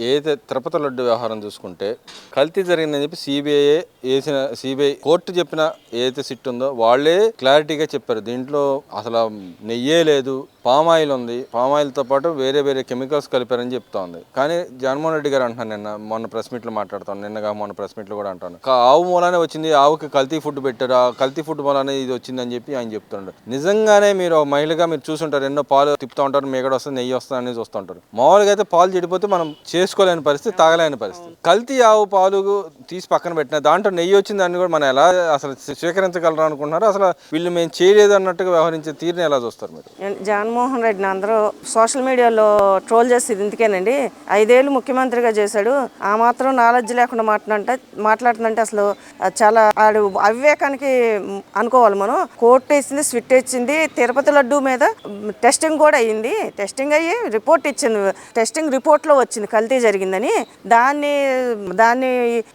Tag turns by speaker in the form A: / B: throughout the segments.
A: ఏదైతే తిరుపతి లడ్డు వ్యవహారం చూసుకుంటే కల్తీ జరిగిందని చెప్పి సిబిఐ వేసిన సిబిఐ కోర్టు చెప్పిన ఏదైతే సిట్ ఉందో వాళ్ళే క్లారిటీగా చెప్పారు. దీంట్లో అసలు నెయ్యే లేదు. పామ్ ఆయిల్ ఉంది. పామ్ ఆయిల్తో పాటు వేరే వేరే కెమికల్స్ కలిపారని చెప్తా ఉంది కానీ జగన్మోహన్ రెడ్డి గారు అంటున్నాను నిన్న మొన్న ప్రెస్ మీట్లో మాట్లాడుతాను నిన్నగా మొన్న ప్రెస్ మీట్లో కూడా అంటాను ఆవు మూలానే వచ్చింది. ఆవుకి కల్తీ ఫుడ్ పెట్టారు? ఆ కల్తీ ఫుడ్ మూలానే ఇది వచ్చిందని చెప్పి ఆయన చెప్తుంటారు. నిజంగానే మీరు మహిళగా మీరు చూసుంటారు. ఎన్నో పాలు తిప్పుతూ ఉంటారు. మేగడ వస్తుంది నెయ్యి వస్తుంది అనేది చూస్తుంటారు మామూలుగా అయితే పాలు చెడిపోతే మనం చేసుకోలేని పరిస్థితి తాగలేని పరిస్థితి. కల్తీ ఆవు పాలు తీసి పక్కన పెట్టిన దాంట్లో నెయ్యి వచ్చింది దాన్ని కూడా మనం ఎలా అసలు స్వీకరించగలరు అనుకుంటున్నారు? అసలు వీళ్ళు మేము చేయలేదు అన్నట్టుగా వ్యవహరించే తీరుని ఎలా చూస్తారు మీరు?
B: జగన్మోహన్ రెడ్డిని అందరూ సోషల్ మీడియాలో ట్రోల్ చేసేది ఇందుకేనండి. ఐదేళ్ళు ముఖ్యమంత్రిగా చేశాడు. ఆ మాత్రం నాలెడ్జ్ లేకుండా మాట్లాడంటే మాట్లాడుతుందంటే అసలు చాలా ఆడు అవివేకానికి అనుకోవాలి మనం. కోర్టు వేసింది స్విట్ ఇచ్చింది తిరుపతి లడ్డు మీద టెస్టింగ్ కూడా అయ్యింది. టెస్టింగ్ అయ్యి రిపోర్ట్ ఇచ్చింది. టెస్టింగ్ రిపోర్ట్లో వచ్చింది కల్తీ జరిగిందని. దాన్ని దాన్ని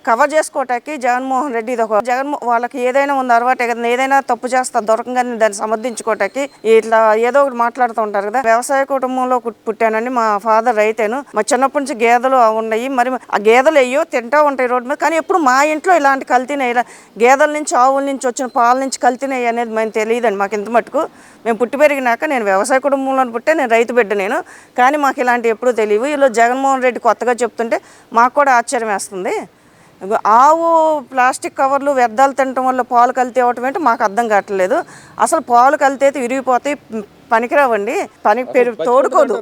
B: కవర్ చేసుకోవటానికి జగన్మోహన్ రెడ్డి ఇది ఒక జగన్ వాళ్ళకి ఏదైనా ఉంది అలవాటే కదా ఏదైనా తప్పు చేస్తా దొరకంగానే దాన్ని సమర్థించుకోవటానికి ఇట్లా ఏదో ఒకటి మాట్లాడుతూ ఉంటారు కదా. వ్యవసాయ కుటుంబంలో పుట్టానండి. మా ఫాదర్ రైతేను. మా చిన్నప్పటి నుంచి గేదెలు ఉన్నాయి. మరి ఆ గేదెలు అయ్యో తింటా ఉంటాయి రోడ్డు మీద. కానీ ఎప్పుడు మా ఇంట్లో ఇలాంటి కల్తీనాయి ఇలా గేదెల నుంచి ఆవుల నుంచి వచ్చిన పాల నుంచి కల్తీనే అనేది మేము తెలియదండి. మాకు ఇంత మటుకు. మేము పుట్టి పెరిగినాక నేను వ్యవసాయ కుటుంబంలో పుట్టే నేను రైతు బిడ్డ నేను. కానీ మాకు ఇలాంటి ఎప్పుడూ తెలియవు. ఇలా జగన్మోహన్ రెడ్డి కొత్తగా చెప్తుంటే మాకు కూడా ఆశ్చర్యం వేస్తుంది. ఆవు ప్లాస్టిక్ కవర్లు వ్యర్థాలు తినటం వల్ల పాలు కల్తీ అవ్వటం అంటే మాకు అర్థం కావట్లేదు. అసలు పాలు కల్తీ అయితే విరిగిపోతాయి పనికిరావండి. పనికి పెరుగు తోడుకోదు.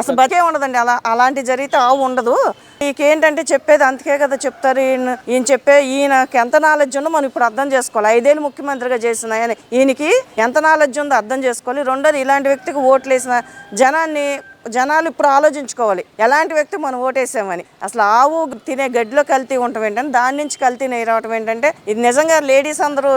A: అసలు?
B: బతికే ఉండదండి. అలా అలాంటి జరిగితే ఆవు ఉండదు. నీకేంటంటే చెప్పేది అంతకే కదా చెప్తారు. ఈయన ఈయన చెప్పే ఈయనకి ఎంత నాలెడ్జ్ ఉందో మనం ఇప్పుడు అర్థం చేసుకోవాలి. ఐదేళ్ళు ముఖ్యమంత్రిగా చేసిన ఈయనకి ఎంత నాలెడ్జ్ ఉందో అర్థం చేసుకోవాలి. రెండోది ఇలాంటి వ్యక్తికి ఓట్లు వేసిన జనాన్ని జనాలు ఇప్పుడు ఆలోచించుకోవాలి. ఎలాంటి వ్యక్తి మనం ఓటేసామని. అసలు ఆవు తినే గడ్డిలో కల్తీ ఉండటం ఏంటంటే దాని నుంచి కల్తీ రావటం ఏంటంటే ఇది నిజంగా లేడీస్ అందరూ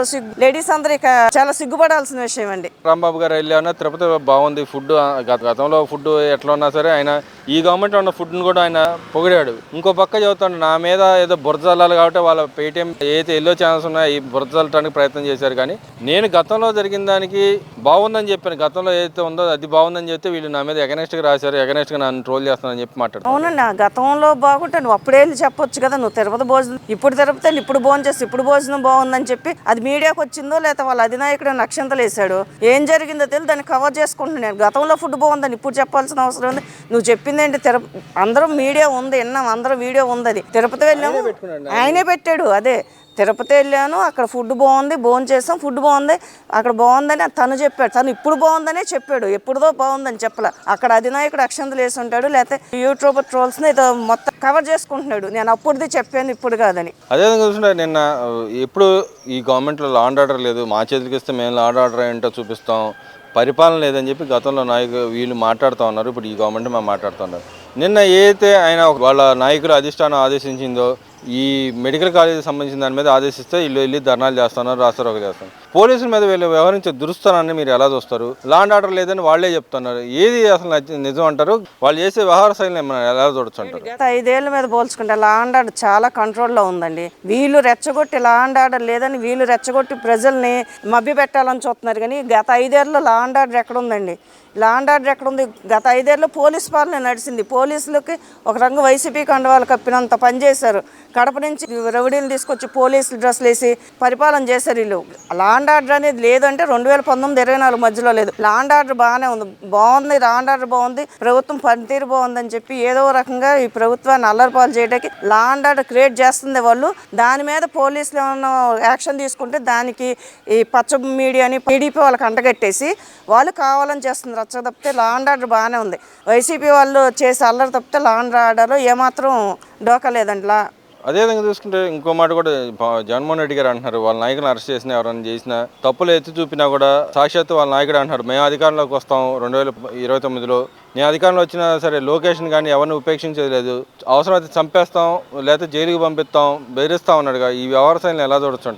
B: లేడీస్ అందరూ ఇక చాలా సిగ్గుపడాల్సిన విషయం అండి.
A: రాంబాబు గారు వెళ్ళామన్నా తిరుపతి బాగుంది ఫుడ్ గత గతంలో ఫుడ్ ఎట్లా ఉన్నా సరే ఆయన ఈ గవర్నమెంట్ ఉన్న ఫుడ్ని కూడా ఆయన పొగిడాడు. ఇంకో పక్క చదువుతాడు నా మీద ఏదో బురజల్లాలి కాబట్టి వాళ్ళ పేటీఎం ఏదైతే ఎల్లో ఛానల్స్ ఉన్నాయో ఈ బురజల్లటానికి ప్రయత్నం చేశారు కానీ నేను గతంలో జరిగిన దానికి బాగుందని చెప్పాను. గతంలో ఏదైతే ఉందో అది బాగుందని చెప్తే వీళ్ళు నా మీద ఎగనెస్ట్గా రాశారు ఎగనెస్ట్గా నన్ను ట్రోల్ చేస్తున్నారని చెప్పి మాట్లాడుతాను
B: అవునండి ఆ గతంలో బాగుంటే నువ్వు అప్పుడే చెప్పొచ్చు కదా నువ్వు తిరుపతి భోజనం ఇప్పుడు తిరుపతి ఇప్పుడు భోజనం చేసి ఇప్పుడు భోజనం బాగుందని చెప్పి అది మీడియాకి వచ్చిందో లేకపోతే వాళ్ళ అధినాయకుడు నక్షంతలు వేసాడు ఏం జరిగిందో తెలియదు దాన్ని కవర్ చేసుకుంటున్నాను నేను. గతంలో ఫుడ్ బాగుందని ఇప్పుడు చెప్పాల్సిన అవసరం ఉంది. నువ్వు చెప్పింది ఏంటి? తిరుపతి అందరూ మీడియా ఉంది విన్నాం అందరూ వీడియో ఉంది అది. తిరుపతి వెళ్ళాము ఆయనే పెట్టాడు అదే. తిరుపతి వెళ్ళాను అక్కడ ఫుడ్ బాగుంది భోజనం చేసాం ఫుడ్ బాగుంది అక్కడ బాగుందని తను చెప్పాడు. తను ఇప్పుడు బాగుందనే చెప్పాడు ఎప్పుడుదో బాగుందని చెప్పలే. అక్కడ అధినాయకుడు అక్షంతలు వేసి ఉంటాడు లేకపోతే యూట్యూబ్ ట్రోల్స్ని ఏదో మొత్తం కవర్ చేసుకుంటున్నాడు. నేను అప్పుడుది చెప్పాను ఇప్పుడు కాదని.
A: అదేవిధంగా చూసుకుంటే నిన్న ఎప్పుడు ఈ గవర్నమెంట్లో లాండ్ ఆర్డర్ లేదు మా చేతికి ఇస్తే మేము లాండ్ ఆర్డర్ ఏంటో చూపిస్తాం పరిపాలన లేదని చెప్పి గతంలో నాయకు వీళ్ళు మాట్లాడుతూ ఉన్నారు ఇప్పుడు ఈ గవర్నమెంట్ మేము మాట్లాడుతూ ఉన్నారు. నిన్న ఏదైతే ఆయన వాళ్ళ నాయకులు అధిష్టానం ఆదేశించిందో ఈ మెడికల్ కాలేజీకి సంబంధించిన దాని మీద ఆదేశిస్తే వీళ్ళు వెళ్ళి ధర్నాలు చేస్తున్నారు రాస్తారోక చేస్తున్నారు పోలీసుల మీద వీళ్ళు వ్యవహరించే దురుస్తానాన్ని మీరు ఎలా చూస్తారు? లా అండ్ ఆర్డర్ లేదని వాళ్ళే చెప్తున్నారు. ఏది అసలు నిజం అంటారు? వాళ్ళు చేసే వ్యవహార శైలిని మనం ఎలా చూడొచ్చు
B: గత ఐదేళ్ళ మీద పోల్చుకుంటే లా అండ్ ఆర్డర్ చాలా కంట్రోల్లో ఉందండి. వీళ్ళు రెచ్చగొట్టి లా అండ్ ఆర్డర్ లేదని వీళ్ళు రెచ్చగొట్టి ప్రజల్ని మభ్య పెట్టాలని చూస్తున్నారు కానీ గత ఐదేళ్ళలో లా అండ్ ఆర్డర్ ఎక్కడ ఉందండి? లా అండ్ ఆర్డర్ ఎక్కడ ఉంది? గత ఐదేళ్ళలో పోలీస్ పాలన నడిచింది. పోలీసులకి ఒక రంగు వైసీపీ కండవాళ్ళు కప్పినంత పని చేశారు. కడప నుంచి రౌడీలు తీసుకొచ్చి పోలీసులు డ్రెస్సులు వేసి పరిపాలన చేశారు వీళ్ళు. లాండ్ ఆర్డర్ అనేది లేదంటే రెండు వేల పంతొమ్మిది ఇరవై నాలుగు మధ్యలో లేదు. లాండ్ ఆర్డర్ బాగానే ఉంది. బాగుంది లాండ్ ఆర్డర్ బాగుంది ప్రభుత్వం పనితీరు బాగుందని చెప్పి ఏదో రకంగా ఈ ప్రభుత్వాన్ని అల్లరిపాలు చేయడానికి లాండ్ ఆర్డర్ క్రియేట్ చేస్తుంది వాళ్ళు. దాని మీద పోలీసులు ఏమన్నా యాక్షన్ తీసుకుంటే దానికి ఈ పచ్చ మీడియాని టీడీపీ వాళ్ళకి అంటగట్టేసి వాళ్ళు కావాలని చేస్తుంది రచ్చ తప్పితే లాండ్ ఆర్డర్ బాగానే ఉంది. వైసీపీ వాళ్ళు చేసే అల్లరి తప్పితే లాండ్ ఆర్డర్ ఆర్డర్లో ఏమాత్రం డోకా లేదండి. లా
A: అదేవిధంగా చూసుకుంటే ఇంకో మాట కూడా జగన్మోహన్ రెడ్డి గారు అంటున్నారు వాళ్ళ నాయకులు అరెస్ట్ చేసిన ఎవరైనా చేసినా తప్పులు ఎత్తి చూపినా కూడా సాక్షాత్తు వాళ్ళ నాయకుడు అంటున్నారు. మేము అధికారంలోకి వస్తాం రెండు వేల ఇరవై తొమ్మిదిలో. నేను అధికారంలో వచ్చినా సరే లొకేషన్ కానీ ఎవరిని ఉపేక్షించేది లేదు. అవసరమైతే చంపేస్తాం లేకపోతే జైలుకి పంపిస్తాం బెదిరిస్తాం అన్నాడుగా. ఈ వ్యవహార శైలిని ఎలా చూడొచ్చు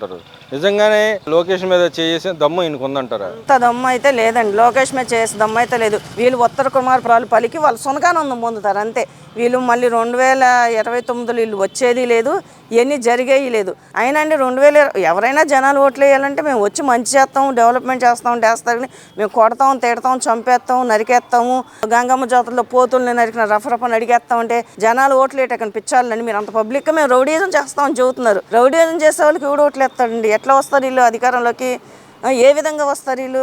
A: నిజంగానే లొకేషన్ మీద చేసే దమ్ము ఈయనకు
B: అంత దమ్ము అయితే లేదండి. లోకేష్ మీద చేసే దమ్ము అయితే లేదు. వీళ్ళు ఉత్తర కుమార్ ప్రాలు పలికి వాళ్ళు సునకానందం పొందుతారు అంతే. వీళ్ళు మళ్ళీ రెండు వేల ఇరవై తొమ్మిదిలో వీళ్ళు వచ్చేది లేదు ఇవన్నీ జరిగేవి లేదు. అయినా అండి రెండు వేల ఎవరైనా జనాలు ఓట్లు వేయాలంటే మేము వచ్చి మంచి చేస్తాం డెవలప్మెంట్ చేస్తాం చేస్తారని మేము కొడతాం తిడతాం చంపేస్తాం నరికేస్తాము గంగమ్మ జాతరలో పోతుల్ని నరికిన రఫరఫ నడిగేస్తాం అంటే జనాలు ఓట్లు వేయటం పిచ్చాలని మీరు అంత పబ్లిక్గా మేము రౌడీజం చేస్తామని చెబుతున్నారు. రౌడీజం చేసే వాళ్ళకి ఎవడు ఓట్లు వేస్తాడండి? ఎట్లా వస్తారు వీళ్ళు అధికారంలోకి? ఏ విధంగా వస్తారు వీళ్ళు?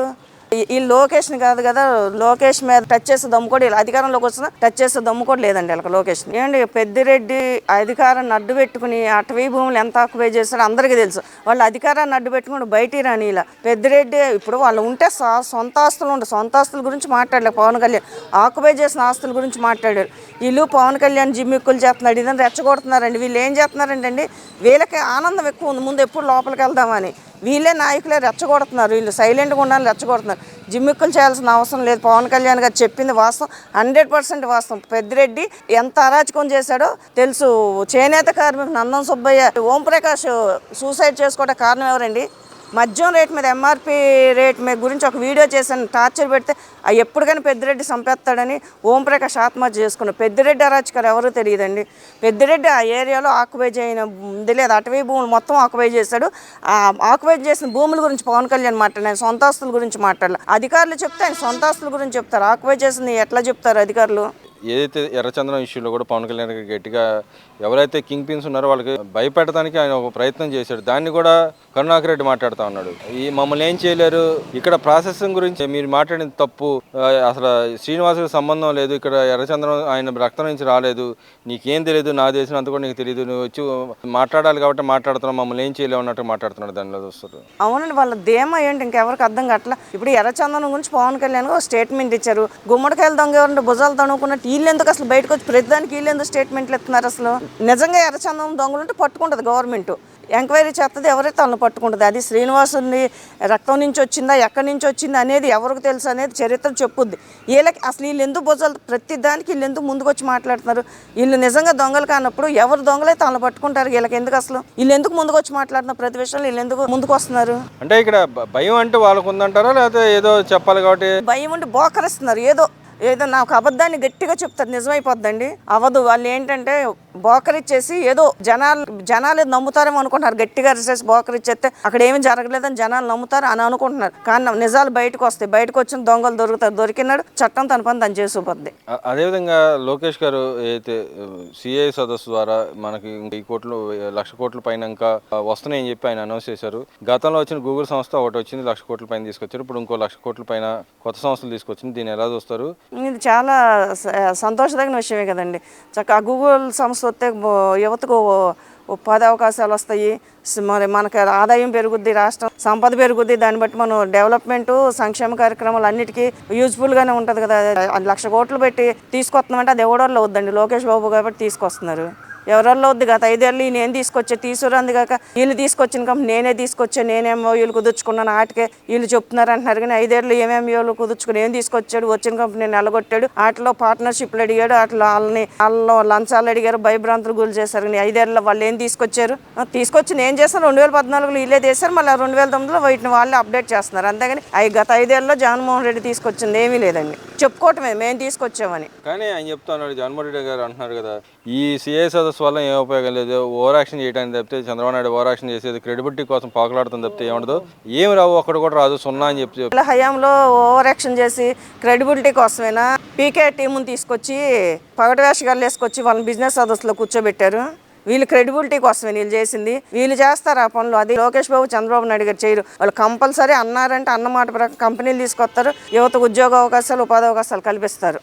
B: ఈ- ఈ లొకేషన్ కాదు కదా లోకేష్ మీద టచ్ చేసే దమ్ము కూడా ఇలా అధికారంలోకి వచ్చిన టచ్ చేసే దమ్ము కూడా లేదండి వీళ్ళకి లోకేష్. ఏంటి పెద్దిరెడ్డి అధికారాన్ని అడ్డు పెట్టుకుని అటవీ భూములు ఎంత ఆక్యుపై చేస్తారో అందరికీ తెలుసు. వాళ్ళు అధికారాన్ని అడ్డు పెట్టుకుని బయటికి రాని ఇలా. పెద్దిరెడ్డి ఇప్పుడు వాళ్ళు ఉంటే సొంత ఆస్తులు ఉండే సొంత ఆస్తుల గురించి మాట్లాడలే పవన్ కళ్యాణ్. ఆక్యుపై చేసిన ఆస్తుల గురించి మాట్లాడారు. వీళ్ళు పవన్ కళ్యాణ్ జిమ్మిక్కులు చేస్తున్నాడు ఇదని రెచ్చగొడుతున్నారండి. వీళ్ళు ఏం చేస్తున్నారంటే అండి వీళ్ళకి ఆనందం ఎక్కువ ఉంది ముందు ఎప్పుడు లోపలికి వెళ్దామని. వీళ్ళే నాయకులే రెచ్చగొడుతున్నారు. వీళ్ళు సైలెంట్గా ఉండాలని రెచ్చగొడుతున్నారు. జిమ్మిక్కులు చేయాల్సిన అవసరం లేదు. పవన్ కళ్యాణ్ గారు చెప్పింది వాస్తవం. హండ్రెడ్ పర్సెంట్ వాస్తవం. పెద్దిరెడ్డి ఎంత అరాచకం చేశాడో తెలుసు. చేనేత కార్మికుడు నందం సుబ్బయ్య ఓం ప్రకాష్ సూసైడ్ చేసుకోవడం కారణం ఎవరండి? మద్యం రేట్ మీద ఎంఆర్పి రేట్ మీద గురించి ఒక వీడియో చేశాను టార్చర్ పెడితే ఆ ఎప్పటికైనా పెద్దిరెడ్డి సంపేస్తాడని ఓంప్రకాష్ ఆత్మహత్య చేసుకున్నాడు. పెద్దిరెడ్డి అరాచకాలు ఎవరో తెలియదండి. పెద్దిరెడ్డి ఆ ఏరియాలో ఆక్యుపై చేయన ఇది లేదు. అటవీ భూములు మొత్తం ఆక్యుపై చేశాడు. ఆ ఆక్యుపై చేసిన భూముల గురించి పవన్ కళ్యాణ్ మాట్లాడాను ఆయన సొంత ఆస్తుల గురించి మాట్లాడాలి. అధికారులు చెప్తే ఆయన సొంత ఆస్తుల గురించి చెప్తారు. ఆక్యుపై చేసింది ఎట్లా చెప్తారు అధికారులు?
A: ఏదైతే ఎర్రచంద్రం ఇష్యూలో కూడా పవన్ కళ్యాణ్ గారు గట్టిగా ఎవరైతే కింగ్ పిన్స్ ఉన్నారో వాళ్ళకి భయపెట్టడానికి ఆయన ఒక ప్రయత్నం చేశాడు. దాన్ని కూడా కరుణాకర్ రెడ్డి మాట్లాడుతూ ఉన్నాడు. ఈ మమ్మల్ని ఏం చేయలేరు. ఇక్కడ ప్రాసెసింగ్ గురించి మీరు మాట్లాడిన తప్పు అసలు శ్రీనివాసుకి సంబంధం లేదు. ఇక్కడ ఎర్రచంద్రం ఆయన రక్తం నుంచి రాలేదు. నీకేం తెలియదు నా దేశం అంత కూడా నీకు తెలియదు నువ్వు వచ్చి మాట్లాడాలి కాబట్టి మాట్లాడుతున్నావు. మమ్మల్ని ఏం చేయలేవు అన్నట్టు మాట్లాడుతున్నాడు దానిలో చూస్తారు.
B: అవునండి వాళ్ళ ధీమా ఏంటి? ఇంకెవరికి అర్థం కావట్లా. ఇప్పుడు ఎర్రచందనం గురించి పవన్ కళ్యాణ్ ఒక స్టేట్మెంట్ ఇచ్చారు. గుమ్మడికాయలు దొంగ ఎవరంటే భుజాలు తణుకున్నట్టు వీళ్ళు ఎందుకు అసలు బయటకు వచ్చి ప్రతిదానికి వీళ్ళు ఎందుకు స్టేట్మెంట్లు ఇస్తున్నారు అసలు? నిజంగా ఎర్రచందనం దొంగలు ఉంటే పట్టుకుంటుంది గవర్నమెంట్ ఎంక్వైరీ చేస్తుంది ఎవరైతే వాళ్ళని పట్టుకుంటుంది? అది శ్రీనివాసుని రక్తం నుంచి వచ్చిందా ఎక్కడి నుంచి వచ్చింది అనేది ఎవరికి తెలుసు అనేది చరిత్ర చెప్పుద్ది. వీళ్ళకి అసలు వీళ్ళు ఎందుకు భుజాలు ప్రతి దానికి వీళ్ళు ఎందుకు ముందుకు వచ్చి మాట్లాడుతున్నారు? వీళ్ళు నిజంగా దొంగలు కానప్పుడు ఎవరు దొంగలైతే వాళ్ళని పట్టుకుంటారు వీళ్ళకి ఎందుకు అసలు? వీళ్ళు ఎందుకు ముందుకు వచ్చి మాట్లాడుతున్నారు ప్రతి విషయంలో? వీళ్ళు ఎందుకు ముందుకు వస్తున్నారు?
A: అంటే ఇక్కడ భయం అంటే వాళ్ళకు ఉందంటారా లేకపోతే ఏదో చెప్పాలి కాబట్టి?
B: భయం ఉండి బోకరిస్తున్నారు. ఏదో ఏదో నాకు అబద్ధాన్ని గట్టిగా చెప్తారు. నిజమైపోద్దండి. అవదు. వాళ్ళు ఏంటంటే బోకరిచ్చేసి ఏదో జనాలు జనాలు నమ్ముతారేమో అనుకుంటున్నారు. గట్టిగా రిసెస్ బోకరిచ్చేస్తే అక్కడ ఏమీ జరగలేదని జనాలు నమ్ముతారు అని అనుకుంటున్నారు. కానీ నిజాలు బయటకు వస్తాయి. బయటకు వచ్చిన దొంగలు దొరుకుతారు. దొరికినాడు చట్టం తన పని తను చేసుకుపోద్ది.
A: అ- అదేవిధంగా లోకేష్ గారు ఏదైతే సిఐ సదస్సు ద్వారా మనకి ఈ కోట్లు లక్ష కోట్ల పైన ఇంకా వస్తున్నాయని చెప్పి ఆయన అనౌన్స్ చేశారు. గతంలో వచ్చిన గూగుల్ సంస్థ ఒకటి వచ్చింది లక్ష కోట్ల పైన తీసుకొచ్చారు. ఇప్పుడు ఇంకో లక్ష కోట్ల పైన కొత్త సంస్థలు తీసుకొచ్చింది. దీన్ని ఎలా చూస్తారు?
B: ఇది చాలా సంతోషదగిన విషయమే కదండి. చక్కగా గూగుల్ సంస్థ వస్తే యువతకు ఉపాధి అవకాశాలు వస్తాయి. మరి మనకి ఆదాయం పెరుగుద్ది రాష్ట్రం సంపద పెరుగుద్ది. దాన్ని బట్టి మనం డెవలప్మెంట్ సంక్షేమ కార్యక్రమాలు అన్నిటికీ యూజ్ఫుల్గానే ఉంటుంది కదా. లక్ష కోట్లు పెట్టి తీసుకొస్తున్నామంటే అది ఎవడోళ్ళు వద్దండి. లోకేష్ బాబు కాబట్టి తీసుకొస్తున్నారు. ఎవరెల్లో వద్దు గత ఐదేళ్ళు నేను తీసుకొచ్చే? తీసుకురంది కాక వీళ్ళు తీసుకొచ్చిన కంపెనీ నేనే తీసుకొచ్చా నేనేమో వీళ్ళు కుదుర్చుకున్నాను ఆటకే వీళ్ళు చెప్తున్నారు అంటున్నారు. కానీ ఐదేళ్ళు ఏమేమి వీళ్ళు కుదుర్చుకుని ఏం తీసుకొచ్చాడు? వచ్చిన కంపెనీ నిలగొట్టాడు. ఆటలో పార్ట్నర్షిప్లు అడిగాడు. అట్లా వాళ్ళని వాళ్ళు లంచాలు అడిగారు. భయభ్రాంతులు గురి చేశారు. కానీ ఐదేళ్ళలో వాళ్ళు ఏం తీసుకొచ్చారు? తీసుకొచ్చి నేను చేశాను రెండు వేల పద్నాలుగులో వీళ్ళే చేశారు. మళ్ళీ రెండు వేల తొమ్మిదిలో వీటిని వాళ్ళే అప్డేట్ చేస్తున్నారు. అంతేగాని అవి గత ఐదేళ్ళలో జగన్మోహన్ రెడ్డి తీసుకొచ్చింది ఏమీ లేదండి. చెప్పుకోవటమే మేము తీసుకొచ్చామని.
A: కానీ ఆయన చెప్తున్నాడు జగన్మోహన్ రెడ్డి గారు అంటున్నారు కదా ఈ సిఐ సదస్సు వల్ల ఏం ఉపయోగం లేదు. ఓవర్ యాక్షన్ చేయడానికి తప్పితే చంద్రబాబు నాయుడు ఓవర్ యాక్షన్ చేసేది క్రెడిబిలిటీ కోసం పాకులాడుతుంది తప్పితే ఏముండదు. ఏమి రావు ఒక్కడు కూడా రాదు. సున్నా అని చెప్పి
B: హయాంలో ఓవర్ యాక్షన్ చేసి క్రెడిబిలిటీ కోసమేనా? పీకే టీముని తీసుకొచ్చి పగటి వేషగాళ్ళు వేసుకొచ్చి వాళ్ళని బిజినెస్ సదస్సులో కూర్చోబెట్టారు. వీళ్ళు క్రెడిబిలిటీ కోసమే వీళ్ళు చేసింది. వీళ్ళు చేస్తారు ఆ పనులు? అది లోకేష్ బాబు చంద్రబాబు నాయుడు గారు చేయరు. వాళ్ళు కంపల్సరీ అన్నారంటే అన్నమాట ప్రకారం కంపెనీలు తీసుకొస్తారు. యువత ఉద్యోగ అవకాశాలు ఉపాధి అవకాశాలు కల్పిస్తారు.